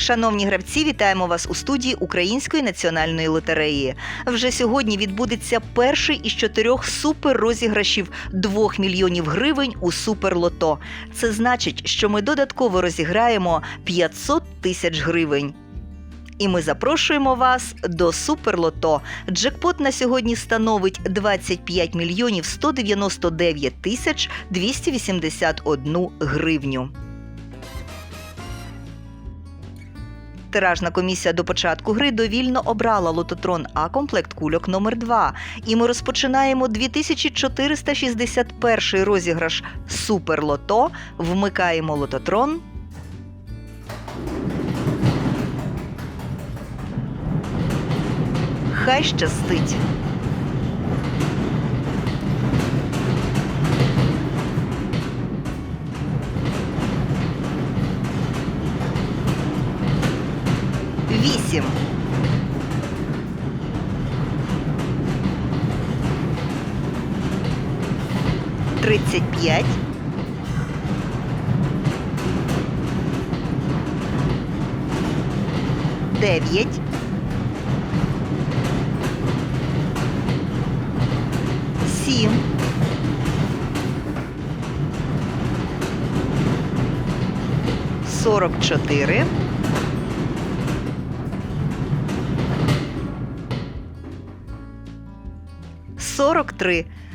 Шановні гравці, вітаємо вас у студії Української національної лотереї. Вже сьогодні відбудеться перший із чотирьох суперрозіграшів 2 мільйонів гривень у суперлото. Це значить, що ми додатково розіграємо 500 тисяч гривень. І ми запрошуємо вас до Суперлото. Джекпот на сьогодні становить 25 мільйонів 199 тисяч 281 гривню. Тиражна комісія до початку гри довільно обрала лототрон А комплект кульок номер 2 І ми розпочинаємо 2461 розіграш Суперлото. Вмикаємо лототрон. Хай щастить. 35. Дев'ять. Сім. Сорок чотири. Сорок три.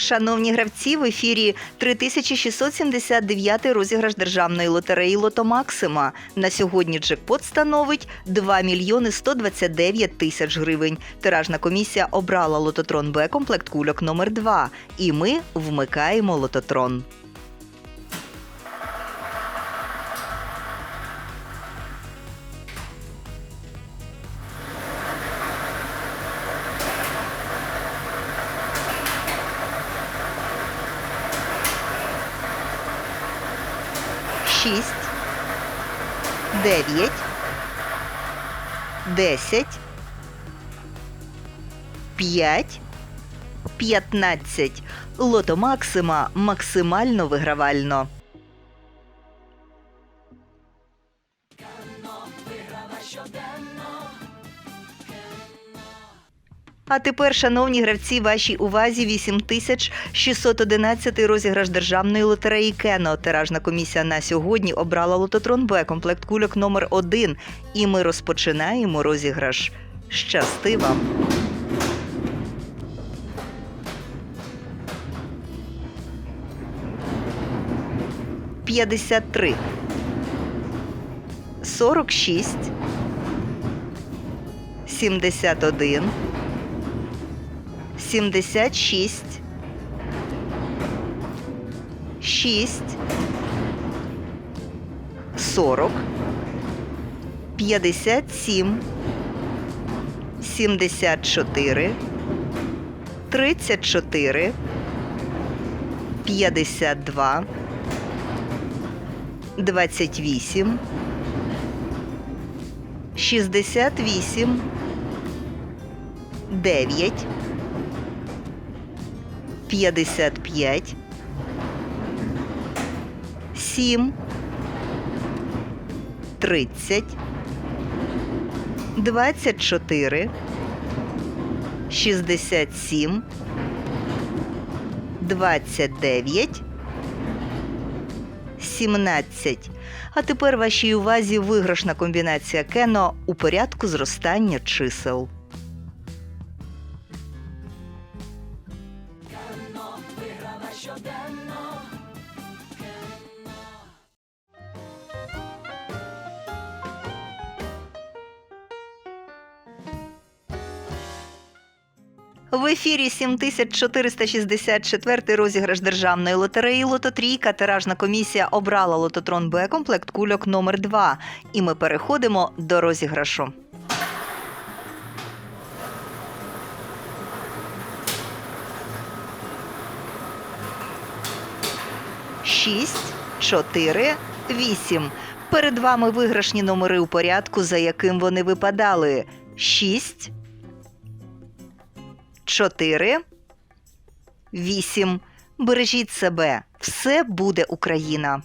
Шановні гравці, в ефірі 3679 розіграш державної лотереї Лото Максима. На сьогодні джекпот становить 2 мільйони 129 тисяч гривень. Тиражна комісія обрала лототрон Б комплект кульок номер 2 І ми вмикаємо лототрон. Шість, дев'ять, десять, п'ять, п'ятнадцять. Лото Максима максимально вигравально. А тепер, шановні гравці, вашій увазі 8611 розіграш державної лотереї Кено. Тиражна комісія на сьогодні обрала лототрон Б комплект кульок номер 1 І ми розпочинаємо розіграш. Щасти вам! П'ятдесят три. Сорок шість. Сімдесят один. 76 6 40 57 74 34 52 28 68 9 55 7 30 24 67 29 17. А тепер вашій увазі виграшна комбінація Кено у порядку зростання чисел. В ефірі 7464 розіграш державної лотереї Лототрійка. Тиражна комісія обрала лототрон Б комплект кульок номер 2 І ми переходимо до розіграшу. Шість, чотири, 8. Перед вами виграшні номери у порядку, за яким вони випадали. 6. 4. 8. Бережіть себе. Все буде Україна.